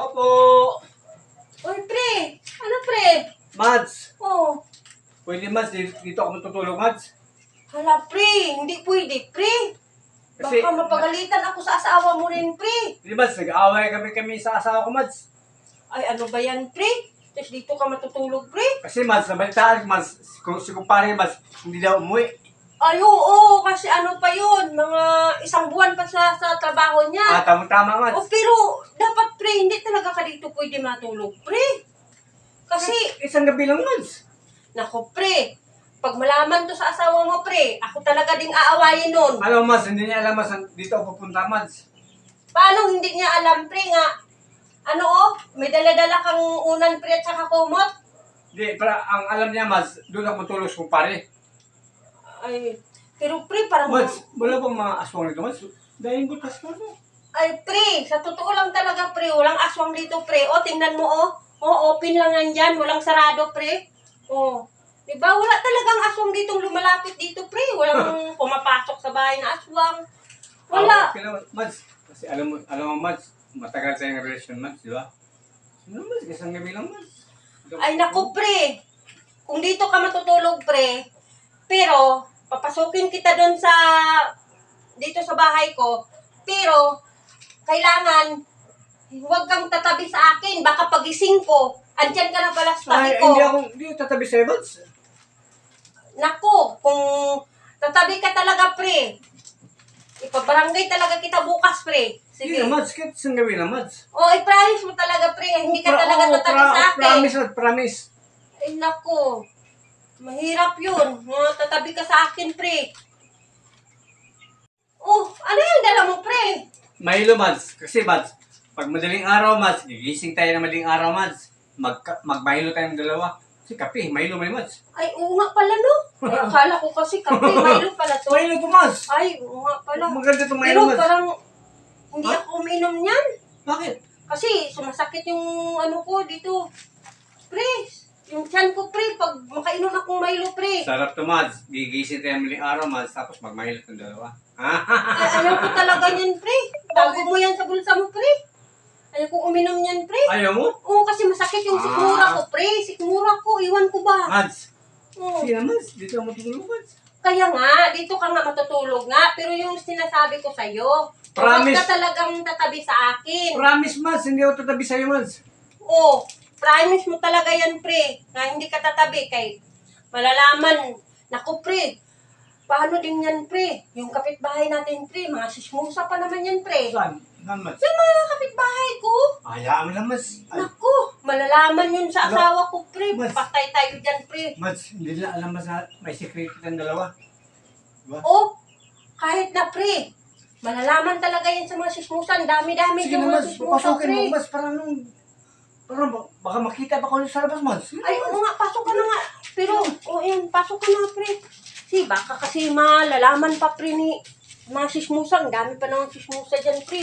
Opo. Oy, pre! Ano, pre? Mads. Oh, Pwede Mads, dito, ako matutulog Mads. hala, pre! Hindi pwede, pre! Kasi, Baka mapagalitan ako sa asawa mo rin, pre! Hindi Mads, nag-aaway kami kami sa asawa ko Mads. Ay, ano ba yan, pre? Tapos dito ka matutulog, pre? Kasi Mads, nabalitaan ko Mads, si, si kumpare Mads, hindi daw umuwi. Ay, oo, kasi ano pa yun, mga isang buwan pa sa, sa trabaho Ah, niya. tama-tama Oh, Mads. pero dapat, pre, hindi talaga ka dito pwede matulog, pre. Kasi, Isang gabi lang Mads. nako, pre, pag malaman to sa asawa mo, pre, ako talaga ding aawayin nun. Alam mo Mads, hindi niya alam saan- dito ako pupunta Mads. Paano hindi niya alam, pre, nga, ano oh, may dala-dala kang unan, pre, at saka kumot? Hindi, para ang alam niya Mads, doon ako matulog sa kumpare. Ay, pero pre, parang, Mads, wala bang mga aswang nito Mads? Dahil butas mo no? Ay, pre, sa totoo lang talaga, pre, walang aswang dito, pre. O, tingnan mo, oh. O, open lang yan dyan, walang sarado, pre. O, diba, wala talagang aswang dito lumalapit dito, pre. Walang pumapasok sa bahay na aswang. Ah, Wala. okay naman, Mads. Kasi alam mo, alam mo Mads, matagal tayong relasyon Mads, di ba? Ano Mads, isang gabi lang Mads. Ay, naku, pre. Kung dito ka matutulog, pre, pero, papasukin kita doon sa, dito sa bahay ko, pero, kailangan, huwag kang tatabi sa akin. Baka pagising ko, andyan ka na pala sa tabi Ay, ko. hindi ako, hindi ako tatabi sa'yo Mads. Naku, kung tatabi ka talaga, pre, ipabarangay talaga kita bukas, pre. Hindi Sige. na Mads, kahit isang gabi lang Mads. O, i-promise mo talaga, pre, hindi ka Pra- talaga oo, tatabi pra- sa akin. Promise Mads, promise. Ay, naku. Mahirap yun. Mga tatabi ka sa akin, pre. Oh, ano yung dala mo, pre? Mahilo Mads, kasi Mads, pag madaling araw Mads, gigising tayo ng madaling araw Mads, mag, magmahilo tayong dalawa. Kasi kape, mahilo may Mads. Ay, oo nga pala, no? Ay, akala ko kasi kape, Milo pala to. Mahilo to Mads. Ay, oo nga pala. Maganda Pero mahilo Mads. parang hindi Ha? ako uminom niyan. Bakit? Kasi sumasakit yung ano ko dito. Pre, yung tiyan ko, pre, pag makainom akong Milo, pre. Sarap to Mads, gigising tayo ng madaling araw Mads, tapos magmahilo tayong dalawa. Ay, ayaw ko talaga niyan, pre. Bago mo yan sa bulsa mo, pre. Ayaw ko uminom niyan, pre. Ayaw mo? Oo, kasi masakit yung Ah. sikmura ko, pre. Sikmura ko, iwan ko ba? Mads, Oo. sige na Mads, dito ako matutulog Mads. Kaya nga, dito ka nga matutulog nga. Pero yung sinasabi ko sa'yo, huwag Promise. ka talagang tatabi sa akin. Promise Mads, hindi ako tatabi sa'yo Mads. Oo, promise mo talaga yan, pre. Na hindi ka tatabi kay malalaman. Naku, pre. Paano din yan, pre? Yung kapitbahay natin, pre. Mga sismusa pa naman yan, pre. Saan? Saan Mads? Sa mga kapitbahay ko. Hayaan mo lang Mads. Ay, Naku, malalaman yun sa Ano? asawa ko, pre. Mas- Patay tayo dyan, pre. Mads, hindi nila alam Mads na may secret tayong dalawa. Diba? Oh, kahit na, pre. Malalaman talaga yan sa mga sismusan. Dami-dami Sige na yung mga Mads, sismusa, papasukin pre. mo Mads, para nung... Para ba- baka makita pa ko sa labas Mads. Ay, oo nga, pasok ka na nga. Pero, o yan, pasok ka na, pre. Si, baka kasi malalaman pa, pre, ni mga sismusa. Ang dami pa ng sismusa dyan, pre.